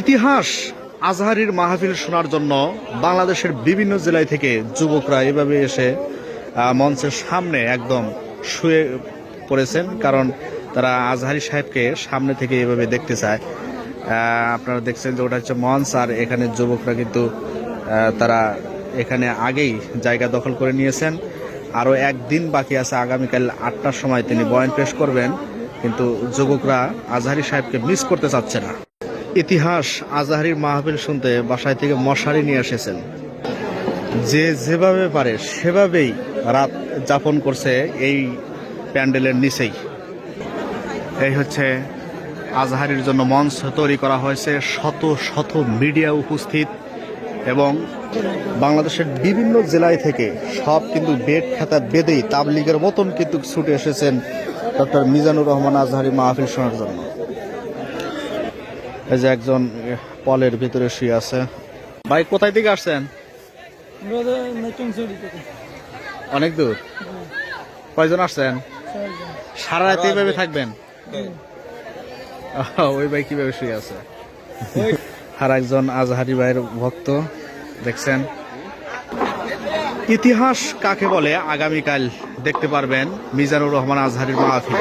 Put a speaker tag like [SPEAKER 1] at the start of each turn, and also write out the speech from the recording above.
[SPEAKER 1] ইতিহাস আজহারির মাহফিল শোনার জন্য বাংলাদেশের বিভিন্ন জেলায় থেকে যুবকরা এভাবে এসে মঞ্চের সামনে একদম শুয়ে পড়েছেন, কারণ তারা আজহারি সাহেবকে সামনে থেকে এভাবে দেখতে চায়। আপনারা দেখছেন যে ওটা হচ্ছে মঞ্চ, আর এখানে যুবকরা কিন্তু তারা এখানে আগেই জায়গা দখল করে নিয়েছেন। আরও একদিন বাকি আছে, আগামীকাল আটটার সময় তিনি বয়ান পেশ করবেন, কিন্তু যুবকরা আজহারি সাহেবকে মিস করতে চাচ্ছে না। ইতিহাস আজহারির মাহফিল শুনতে বাসায় থেকে মশারি নিয়ে এসেছেন। যে যেভাবে পারে সেভাবেই রাত যাপন করছে এই প্যান্ডেলের নিচেই। এই হচ্ছে আজহারির জন্য মঞ্চ তৈরি করা হয়েছে। শত শত মিডিয়া উপস্থিত এবং বাংলাদেশের বিভিন্ন জেলায় থেকে সব কিন্তু বেড খাতা বেঁধেই তাবলিগের মতন কিন্তু ছুটে এসেছেন ডক্টর মিজানুর রহমান আজহারি মাহফিল শোনার জন্য। এই যে একজন পলের ভিতরে শুয়ে আছে। ভাই কোথায় থেকে আসছেন? অনেক দূর? কয়জন আসছেন? সারা রাত এইভাবে থাকবেন? ওই ভাই কীভাবে শুয়ে আছে? আর একজন আজহারি ভাইয়ের ভক্ত দেখছেন? ইতিহাস কাকে বলে? আগামীকাল দেখতে পারবেন মিজানুর রহমান আজহারির মাহফিল।